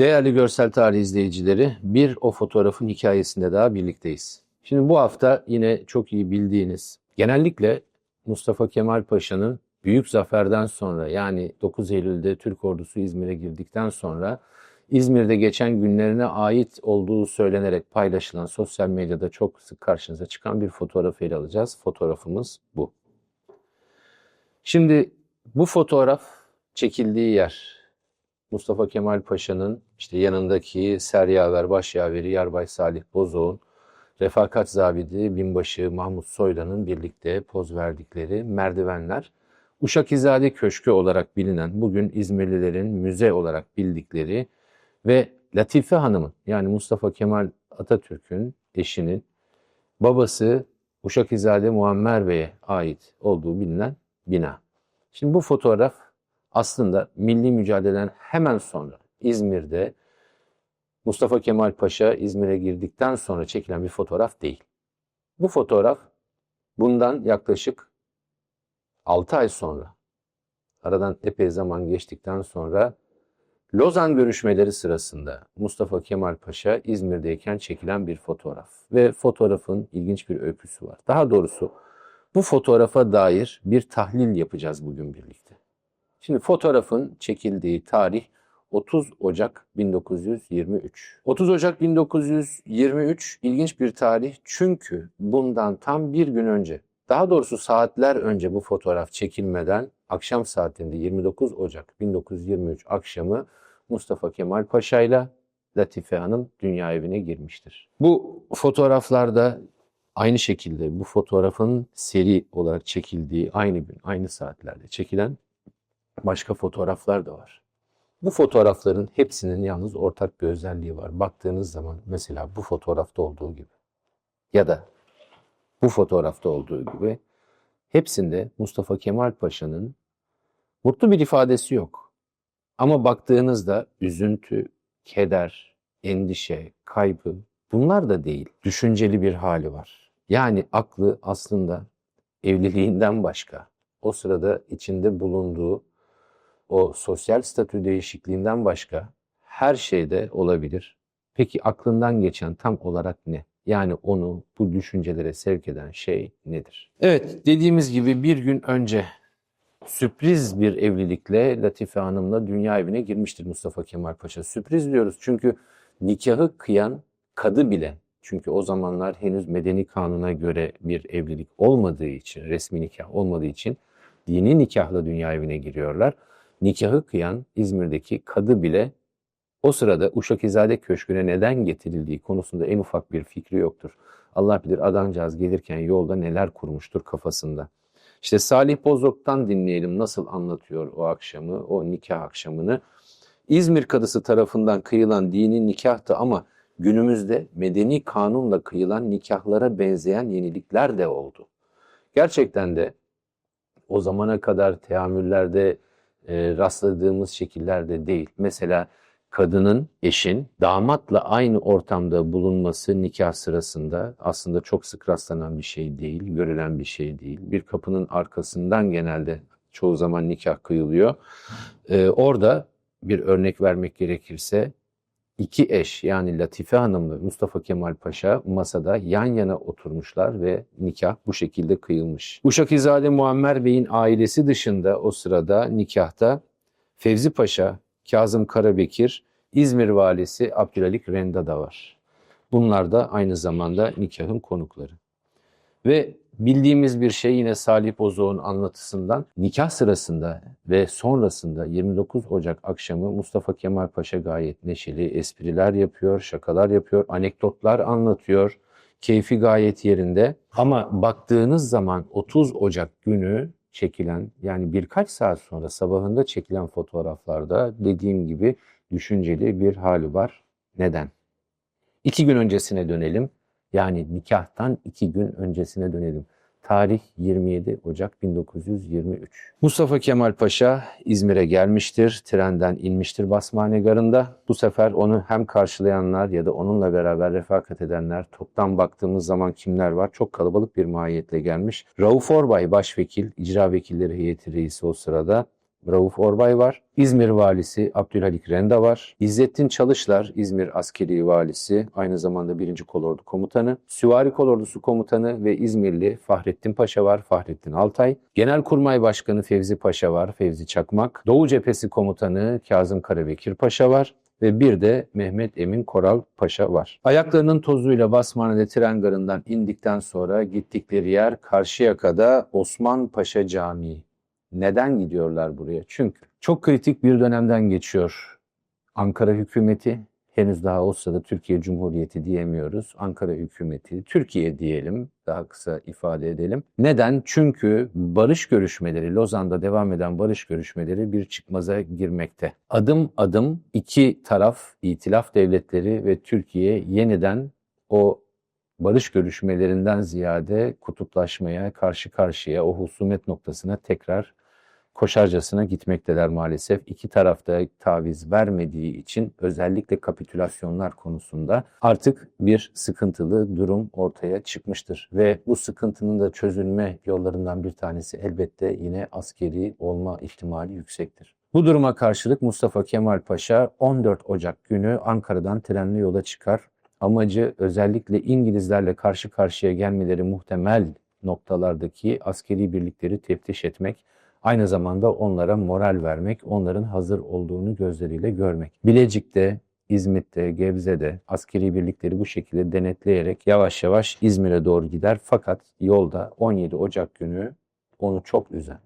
Değerli görsel tarih izleyicileri, bir o fotoğrafın hikayesinde daha birlikteyiz. Şimdi bu hafta yine çok iyi bildiğiniz, genellikle Mustafa Kemal Paşa'nın büyük zaferden sonra yani 9 Eylül'de Türk ordusu İzmir'e girdikten sonra İzmir'de geçen günlerine ait olduğu söylenerek paylaşılan sosyal medyada çok sık karşınıza çıkan bir fotoğrafı ele alacağız. Fotoğrafımız bu. Şimdi bu fotoğraf çekildiği yer Mustafa Kemal Paşa'nın işte yanındaki Seryaver Başyaveri Yarbay Salih Bozok'un Refakat Zabidi Binbaşı Mahmut Soylan'ın birlikte poz verdikleri merdivenler Uşakizade Köşkü olarak bilinen bugün İzmirlilerin müze olarak bildikleri ve Latife Hanım'ın yani Mustafa Kemal Atatürk'ün eşinin babası Uşakizade Muammer Bey'e ait olduğu bilinen bina. Şimdi bu fotoğraf aslında milli mücadeleden hemen sonra İzmir'de Mustafa Kemal Paşa İzmir'e girdikten sonra çekilen bir fotoğraf değil. Bu fotoğraf bundan yaklaşık 6 ay sonra, aradan epey zaman geçtikten sonra Lozan görüşmeleri sırasında Mustafa Kemal Paşa İzmir'deyken çekilen bir fotoğraf. Ve fotoğrafın ilginç bir öyküsü var. Daha doğrusu bu fotoğrafa dair bir tahlil yapacağız bugün birlikte. Şimdi fotoğrafın çekildiği tarih 30 Ocak 1923. 30 Ocak 1923 ilginç bir tarih çünkü bundan tam bir gün önce, daha doğrusu saatler önce bu fotoğraf çekilmeden akşam saatinde 29 Ocak 1923 akşamı Mustafa Kemal Paşa ile Latife Hanım dünya evine girmiştir. Bu fotoğraflarda aynı şekilde bu fotoğrafın seri olarak çekildiği aynı gün, aynı saatlerde çekilen başka fotoğraflar da var. Bu fotoğrafların hepsinin yalnız ortak bir özelliği var. Baktığınız zaman mesela bu fotoğrafta olduğu gibi ya da bu fotoğrafta olduğu gibi hepsinde Mustafa Kemal Paşa'nın mutlu bir ifadesi yok. Ama baktığınızda üzüntü, keder, endişe, kaybı bunlar da değil. Düşünceli bir hali var. Yani aklı aslında evliliğinden başka, o sırada içinde bulunduğu o sosyal statü değişikliğinden başka her şeyde olabilir. Peki aklından geçen tam olarak ne? Yani onu bu düşüncelere sevk eden şey nedir? Evet dediğimiz gibi bir gün önce sürpriz bir evlilikle Latife Hanım'la dünya evine girmiştir Mustafa Kemal Paşa. Sürpriz diyoruz çünkü nikahı kıyan kadı bile çünkü o zamanlar henüz medeni kanuna göre bir evlilik olmadığı için, resmi nikah olmadığı için dini nikahla dünya evine giriyorlar nikahı kıyan İzmir'deki kadı bile o sırada Uşakizade Köşkü'ne neden getirildiği konusunda en ufak bir fikri yoktur. Allah bilir adamcağız gelirken yolda neler kurmuştur kafasında. İşte Salih Bozok'tan dinleyelim nasıl anlatıyor o akşamı, o nikah akşamını. İzmir kadısı tarafından kıyılan dini nikahtı ama günümüzde medeni kanunla kıyılan nikahlara benzeyen yenilikler de oldu. Gerçekten de o zamana kadar teamüllerde e, rastladığımız şekillerde değil. Mesela kadının, eşin damatla aynı ortamda bulunması nikah sırasında aslında çok sık rastlanan bir şey değil, görülen bir şey değil. Bir kapının arkasından genelde çoğu zaman nikah kıyılıyor. Ee, orada bir örnek vermek gerekirse iki eş yani Latife Hanım ve Mustafa Kemal Paşa masada yan yana oturmuşlar ve nikah bu şekilde kıyılmış. Uşakizade Muammer Bey'in ailesi dışında o sırada nikahta Fevzi Paşa, Kazım Karabekir, İzmir valisi Abdülhalik Renda da var. Bunlar da aynı zamanda nikahın konukları. Ve Bildiğimiz bir şey yine Salih Bozok'un anlatısından nikah sırasında ve sonrasında 29 Ocak akşamı Mustafa Kemal Paşa gayet neşeli espriler yapıyor, şakalar yapıyor, anekdotlar anlatıyor. Keyfi gayet yerinde. Ama baktığınız zaman 30 Ocak günü çekilen yani birkaç saat sonra sabahında çekilen fotoğraflarda dediğim gibi düşünceli bir hali var. Neden? İki gün öncesine dönelim. Yani nikahtan iki gün öncesine dönelim. Tarih 27 Ocak 1923. Mustafa Kemal Paşa İzmir'e gelmiştir, trenden inmiştir Basmane Garı'nda. Bu sefer onu hem karşılayanlar ya da onunla beraber refakat edenler, toptan baktığımız zaman kimler var? Çok kalabalık bir mahiyetle gelmiş. Rauf Orbay başvekil, icra vekilleri heyeti reisi o sırada. Rauf Orbay var. İzmir valisi Abdülhalik Renda var. İzzettin Çalışlar İzmir askeri valisi aynı zamanda 1. Kolordu komutanı. Süvari Kolordusu komutanı ve İzmirli Fahrettin Paşa var. Fahrettin Altay. Genelkurmay Başkanı Fevzi Paşa var. Fevzi Çakmak. Doğu Cephesi komutanı Kazım Karabekir Paşa var ve bir de Mehmet Emin Koral Paşa var. Ayaklarının tozuyla Basmanede tren garından indikten sonra gittikleri yer Karşıyaka'da Osman Paşa Camii. Neden gidiyorlar buraya? Çünkü çok kritik bir dönemden geçiyor Ankara hükümeti. Henüz daha o sırada Türkiye Cumhuriyeti diyemiyoruz. Ankara hükümeti, Türkiye diyelim, daha kısa ifade edelim. Neden? Çünkü barış görüşmeleri, Lozan'da devam eden barış görüşmeleri bir çıkmaza girmekte. Adım adım iki taraf, itilaf devletleri ve Türkiye yeniden o barış görüşmelerinden ziyade kutuplaşmaya, karşı karşıya, o husumet noktasına tekrar koşarcasına gitmekteler maalesef. İki tarafta taviz vermediği için özellikle kapitülasyonlar konusunda artık bir sıkıntılı durum ortaya çıkmıştır. Ve bu sıkıntının da çözülme yollarından bir tanesi elbette yine askeri olma ihtimali yüksektir. Bu duruma karşılık Mustafa Kemal Paşa 14 Ocak günü Ankara'dan trenle yola çıkar. Amacı özellikle İngilizlerle karşı karşıya gelmeleri muhtemel noktalardaki askeri birlikleri teftiş etmek Aynı zamanda onlara moral vermek, onların hazır olduğunu gözleriyle görmek. Bilecik'te, İzmit'te, Gebze'de askeri birlikleri bu şekilde denetleyerek yavaş yavaş İzmir'e doğru gider. Fakat yolda 17 Ocak günü onu çok üzen,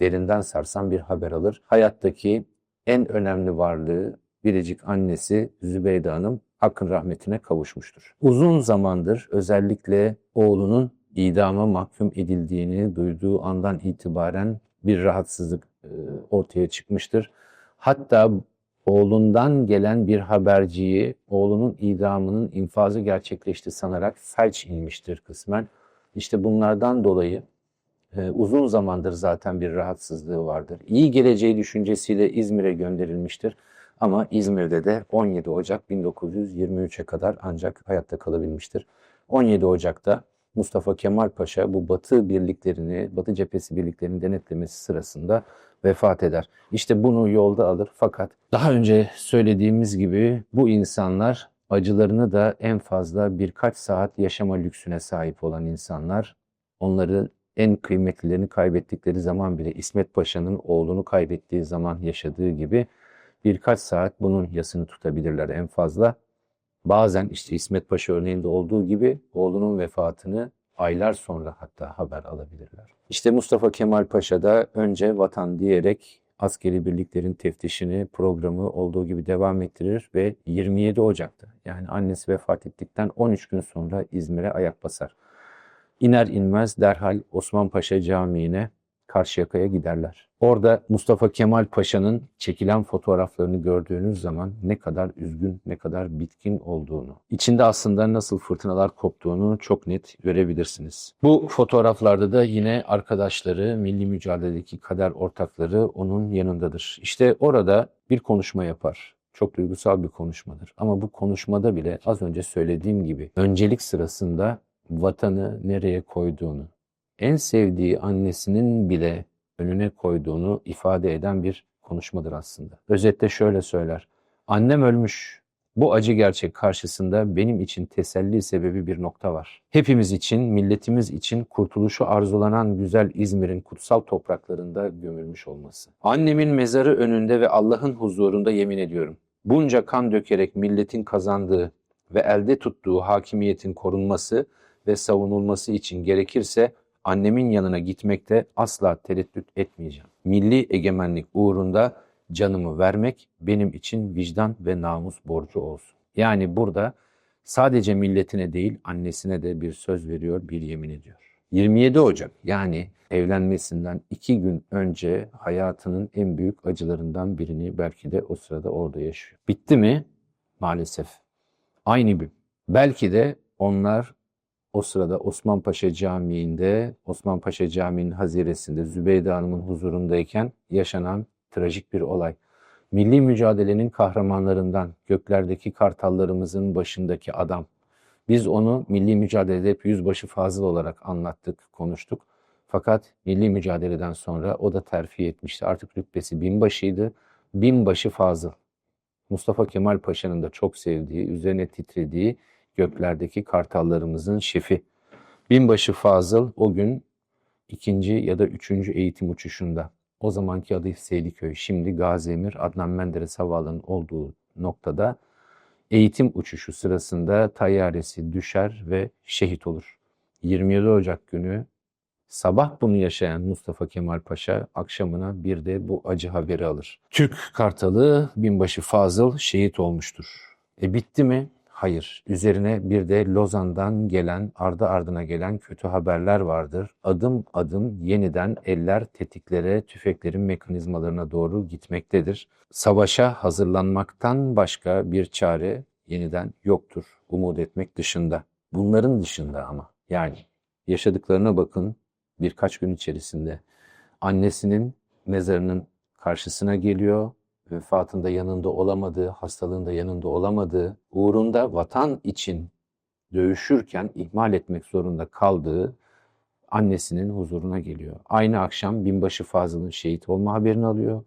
derinden sarsan bir haber alır. Hayattaki en önemli varlığı biricik annesi Zübeyde Hanım hakkın rahmetine kavuşmuştur. Uzun zamandır özellikle oğlunun idama mahkum edildiğini duyduğu andan itibaren bir rahatsızlık e, ortaya çıkmıştır. Hatta oğlundan gelen bir haberciyi oğlunun idamının infazı gerçekleşti sanarak felç inmiştir kısmen. İşte bunlardan dolayı e, uzun zamandır zaten bir rahatsızlığı vardır. İyi geleceği düşüncesiyle İzmir'e gönderilmiştir. Ama İzmir'de de 17 Ocak 1923'e kadar ancak hayatta kalabilmiştir. 17 Ocak'ta Mustafa Kemal Paşa bu Batı birliklerini, Batı cephesi birliklerini denetlemesi sırasında vefat eder. İşte bunu yolda alır fakat daha önce söylediğimiz gibi bu insanlar acılarını da en fazla birkaç saat yaşama lüksüne sahip olan insanlar. Onları en kıymetlilerini kaybettikleri zaman bile İsmet Paşa'nın oğlunu kaybettiği zaman yaşadığı gibi birkaç saat bunun yasını tutabilirler en fazla. Bazen işte İsmet Paşa örneğinde olduğu gibi oğlunun vefatını aylar sonra hatta haber alabilirler. İşte Mustafa Kemal Paşa da önce vatan diyerek askeri birliklerin teftişini, programı olduğu gibi devam ettirir ve 27 Ocak'ta yani annesi vefat ettikten 13 gün sonra İzmir'e ayak basar. İner inmez derhal Osman Paşa Camii'ne Karşıyaka'ya giderler. Orada Mustafa Kemal Paşa'nın çekilen fotoğraflarını gördüğünüz zaman ne kadar üzgün, ne kadar bitkin olduğunu, içinde aslında nasıl fırtınalar koptuğunu çok net görebilirsiniz. Bu fotoğraflarda da yine arkadaşları, milli mücadeledeki kader ortakları onun yanındadır. İşte orada bir konuşma yapar. Çok duygusal bir konuşmadır. Ama bu konuşmada bile az önce söylediğim gibi öncelik sırasında vatanı nereye koyduğunu, en sevdiği annesinin bile önüne koyduğunu ifade eden bir konuşmadır aslında. Özetle şöyle söyler. Annem ölmüş. Bu acı gerçek karşısında benim için teselli sebebi bir nokta var. Hepimiz için, milletimiz için kurtuluşu arzulanan güzel İzmir'in kutsal topraklarında gömülmüş olması. Annemin mezarı önünde ve Allah'ın huzurunda yemin ediyorum. Bunca kan dökerek milletin kazandığı ve elde tuttuğu hakimiyetin korunması ve savunulması için gerekirse annemin yanına gitmekte asla tereddüt etmeyeceğim. Milli egemenlik uğrunda canımı vermek benim için vicdan ve namus borcu olsun. Yani burada sadece milletine değil annesine de bir söz veriyor, bir yemin ediyor. 27 Ocak yani evlenmesinden iki gün önce hayatının en büyük acılarından birini belki de o sırada orada yaşıyor. Bitti mi? Maalesef. Aynı gün. Belki de onlar o sırada Osman Paşa Camii'nde, Osman Paşa Camii'nin haziresinde Zübeyde Hanım'ın huzurundayken yaşanan trajik bir olay. Milli mücadelenin kahramanlarından, göklerdeki kartallarımızın başındaki adam. Biz onu milli mücadelede hep yüzbaşı Fazıl olarak anlattık, konuştuk. Fakat milli mücadeleden sonra o da terfi etmişti. Artık rütbesi binbaşıydı. Binbaşı Fazıl. Mustafa Kemal Paşa'nın da çok sevdiği, üzerine titrediği göklerdeki kartallarımızın şefi. Binbaşı Fazıl o gün ikinci ya da üçüncü eğitim uçuşunda. O zamanki adı Seyliköy, şimdi Gaziemir, Adnan Menderes Havaalanı'nın olduğu noktada eğitim uçuşu sırasında tayyaresi düşer ve şehit olur. 27 Ocak günü sabah bunu yaşayan Mustafa Kemal Paşa akşamına bir de bu acı haberi alır. Türk Kartalı binbaşı Fazıl şehit olmuştur. E bitti mi? Hayır. Üzerine bir de Lozan'dan gelen, ardı ardına gelen kötü haberler vardır. Adım adım yeniden eller tetiklere, tüfeklerin mekanizmalarına doğru gitmektedir. Savaşa hazırlanmaktan başka bir çare yeniden yoktur. Umut etmek dışında. Bunların dışında ama yani yaşadıklarına bakın birkaç gün içerisinde. Annesinin mezarının karşısına geliyor, vefatında yanında olamadığı, hastalığında yanında olamadığı, uğrunda vatan için dövüşürken ihmal etmek zorunda kaldığı annesinin huzuruna geliyor. Aynı akşam binbaşı Fazıl'ın şehit olma haberini alıyor.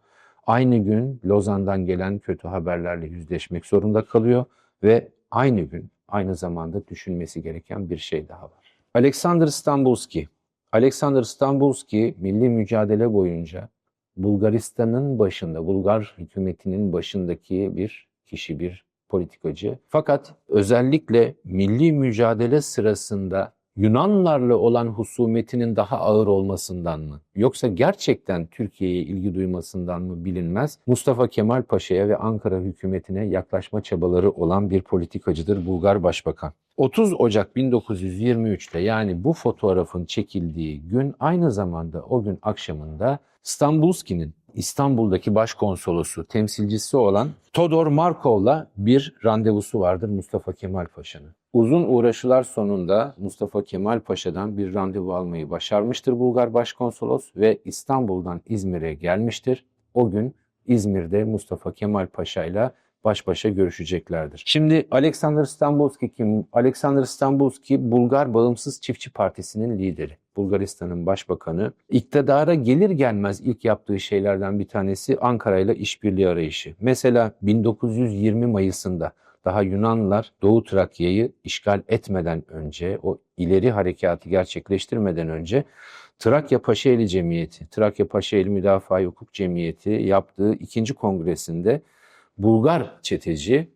Aynı gün Lozan'dan gelen kötü haberlerle yüzleşmek zorunda kalıyor ve aynı gün aynı zamanda düşünmesi gereken bir şey daha var. Alexander Stambulski. Alexander Stambulski milli mücadele boyunca Bulgaristan'ın başında, Bulgar hükümetinin başındaki bir kişi, bir politikacı. Fakat özellikle milli mücadele sırasında Yunanlarla olan husumetinin daha ağır olmasından mı yoksa gerçekten Türkiye'ye ilgi duymasından mı bilinmez. Mustafa Kemal Paşa'ya ve Ankara hükümetine yaklaşma çabaları olan bir politikacıdır Bulgar Başbakan. 30 Ocak 1923'te yani bu fotoğrafın çekildiği gün aynı zamanda o gün akşamında Stambulski'nin İstanbul'daki başkonsolosu, temsilcisi olan Todor Markov'la bir randevusu vardır Mustafa Kemal Paşa'nın. Uzun uğraşılar sonunda Mustafa Kemal Paşa'dan bir randevu almayı başarmıştır Bulgar Başkonsolos ve İstanbul'dan İzmir'e gelmiştir. O gün İzmir'de Mustafa Kemal Paşa ile baş başa görüşeceklerdir. Şimdi Alexander Stambulski kim? Alexander Stambulski Bulgar Bağımsız Çiftçi Partisi'nin lideri. Bulgaristan'ın başbakanı. İktidara gelir gelmez ilk yaptığı şeylerden bir tanesi Ankara ile işbirliği arayışı. Mesela 1920 Mayıs'ında daha Yunanlılar Doğu Trakya'yı işgal etmeden önce, o ileri harekatı gerçekleştirmeden önce Trakya Paşaeli Cemiyeti, Trakya Paşaeli Müdafaa Hukuk Cemiyeti yaptığı ikinci kongresinde Bulgar çeteci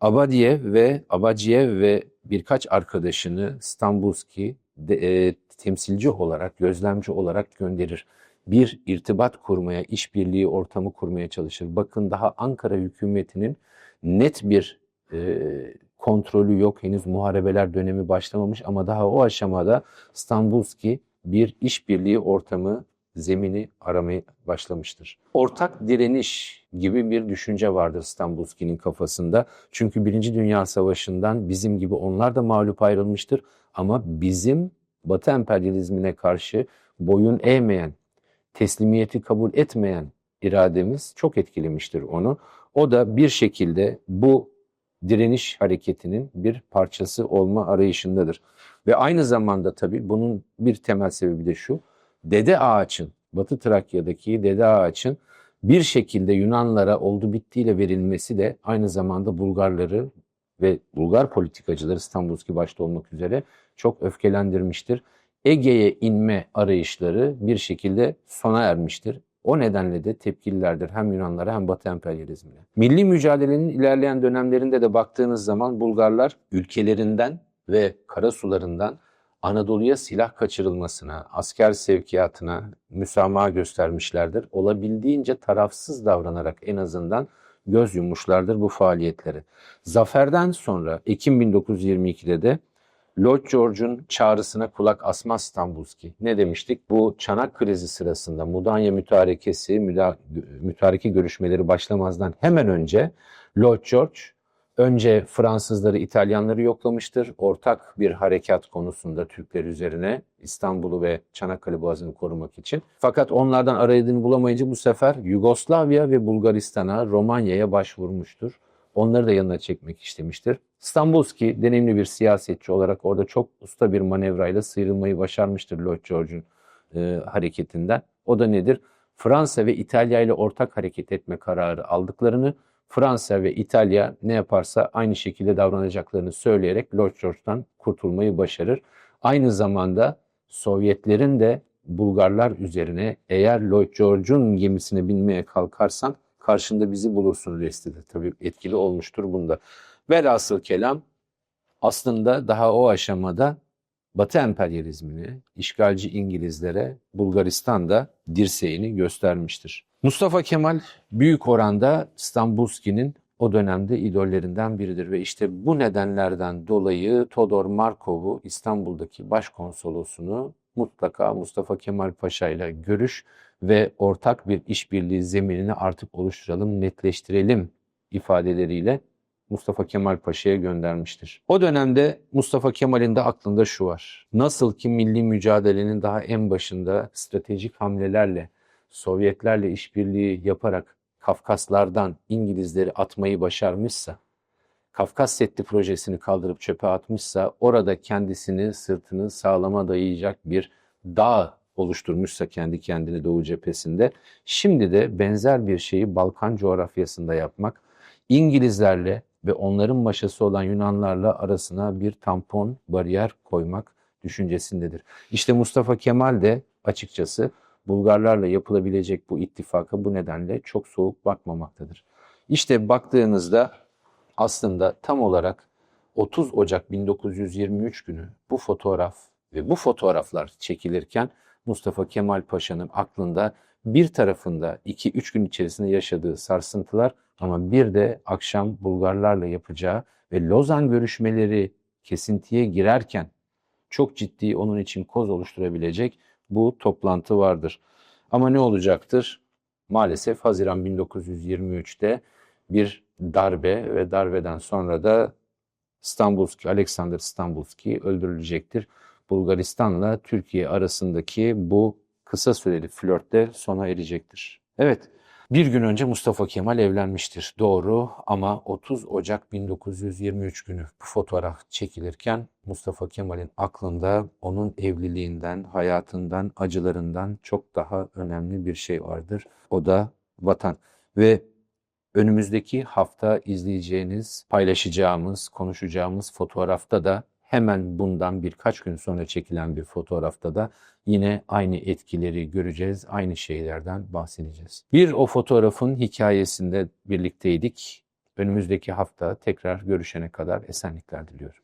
Abadiyev ve Abaciyev ve birkaç arkadaşını Stambulski de, e, temsilci olarak, gözlemci olarak gönderir. Bir irtibat kurmaya, işbirliği ortamı kurmaya çalışır. Bakın daha Ankara hükümetinin net bir e, kontrolü yok. Henüz muharebeler dönemi başlamamış ama daha o aşamada Stambulski bir işbirliği ortamı zemini aramaya başlamıştır. Ortak direniş gibi bir düşünce vardır Stambulski'nin kafasında. Çünkü Birinci Dünya Savaşı'ndan bizim gibi onlar da mağlup ayrılmıştır. Ama bizim Batı emperyalizmine karşı boyun eğmeyen, teslimiyeti kabul etmeyen irademiz çok etkilemiştir onu. O da bir şekilde bu direniş hareketinin bir parçası olma arayışındadır. Ve aynı zamanda tabii bunun bir temel sebebi de şu. Dede Ağaç'ın, Batı Trakya'daki Dede Ağaç'ın bir şekilde Yunanlara oldu bittiyle verilmesi de aynı zamanda Bulgarları ve Bulgar politikacıları İstanbulski başta olmak üzere çok öfkelendirmiştir. Ege'ye inme arayışları bir şekilde sona ermiştir. O nedenle de tepkililerdir hem Yunanlara hem Batı emperyalizmine. Milli mücadelenin ilerleyen dönemlerinde de baktığınız zaman Bulgarlar ülkelerinden ve karasularından Anadolu'ya silah kaçırılmasına, asker sevkiyatına müsamaha göstermişlerdir. Olabildiğince tarafsız davranarak en azından göz yummuşlardır bu faaliyetleri. Zaferden sonra Ekim 1922'de de Lord George'un çağrısına kulak asmaz Stambulski. Ne demiştik? Bu çanak krizi sırasında Mudanya mütarekesi, mütareke görüşmeleri başlamazdan hemen önce Lord George önce Fransızları, İtalyanları yoklamıştır. Ortak bir harekat konusunda Türkler üzerine İstanbul'u ve Çanakkale Boğazı'nı korumak için. Fakat onlardan aradığını bulamayınca bu sefer Yugoslavya ve Bulgaristan'a, Romanya'ya başvurmuştur. Onları da yanına çekmek istemiştir. Stambulski deneyimli bir siyasetçi olarak orada çok usta bir manevrayla sıyrılmayı başarmıştır Lloyd George'un e, hareketinden. O da nedir? Fransa ve İtalya ile ortak hareket etme kararı aldıklarını, Fransa ve İtalya ne yaparsa aynı şekilde davranacaklarını söyleyerek Lloyd George'dan kurtulmayı başarır. Aynı zamanda Sovyetlerin de Bulgarlar üzerine eğer Lloyd George'un gemisine binmeye kalkarsan karşında bizi bulursun restidir. Tabii etkili olmuştur bunda. Velhasıl kelam aslında daha o aşamada Batı emperyalizmini, işgalci İngilizlere Bulgaristan'da dirseğini göstermiştir. Mustafa Kemal büyük oranda Stambulski'nin o dönemde idollerinden biridir ve işte bu nedenlerden dolayı Todor Markov'u İstanbul'daki başkonsolosunu mutlaka Mustafa Kemal Paşa ile görüş ve ortak bir işbirliği zeminini artık oluşturalım, netleştirelim ifadeleriyle Mustafa Kemal Paşa'ya göndermiştir. O dönemde Mustafa Kemal'in de aklında şu var. Nasıl ki milli mücadelenin daha en başında stratejik hamlelerle Sovyetlerle işbirliği yaparak Kafkaslardan İngilizleri atmayı başarmışsa, Kafkas Seddi projesini kaldırıp çöpe atmışsa, orada kendisini sırtını sağlama dayayacak bir dağ oluşturmuşsa kendi kendini Doğu cephesinde, şimdi de benzer bir şeyi Balkan coğrafyasında yapmak, İngilizlerle ve onların maşası olan Yunanlarla arasına bir tampon, bariyer koymak düşüncesindedir. İşte Mustafa Kemal de açıkçası Bulgarlarla yapılabilecek bu ittifaka bu nedenle çok soğuk bakmamaktadır. İşte baktığınızda aslında tam olarak 30 Ocak 1923 günü bu fotoğraf ve bu fotoğraflar çekilirken Mustafa Kemal Paşa'nın aklında bir tarafında 2-3 gün içerisinde yaşadığı sarsıntılar ama bir de akşam Bulgarlarla yapacağı ve Lozan görüşmeleri kesintiye girerken çok ciddi onun için koz oluşturabilecek bu toplantı vardır. Ama ne olacaktır? Maalesef Haziran 1923'te bir darbe ve darbeden sonra da Stambulski, Alexander Stambulski öldürülecektir. Bulgaristan'la Türkiye arasındaki bu kısa süreli flörtte sona erecektir. Evet, bir gün önce Mustafa Kemal evlenmiştir. Doğru ama 30 Ocak 1923 günü bu fotoğraf çekilirken Mustafa Kemal'in aklında onun evliliğinden, hayatından, acılarından çok daha önemli bir şey vardır. O da vatan. Ve önümüzdeki hafta izleyeceğiniz, paylaşacağımız, konuşacağımız fotoğrafta da hemen bundan birkaç gün sonra çekilen bir fotoğrafta da yine aynı etkileri göreceğiz, aynı şeylerden bahsedeceğiz. Bir o fotoğrafın hikayesinde birlikteydik. Önümüzdeki hafta tekrar görüşene kadar esenlikler diliyorum.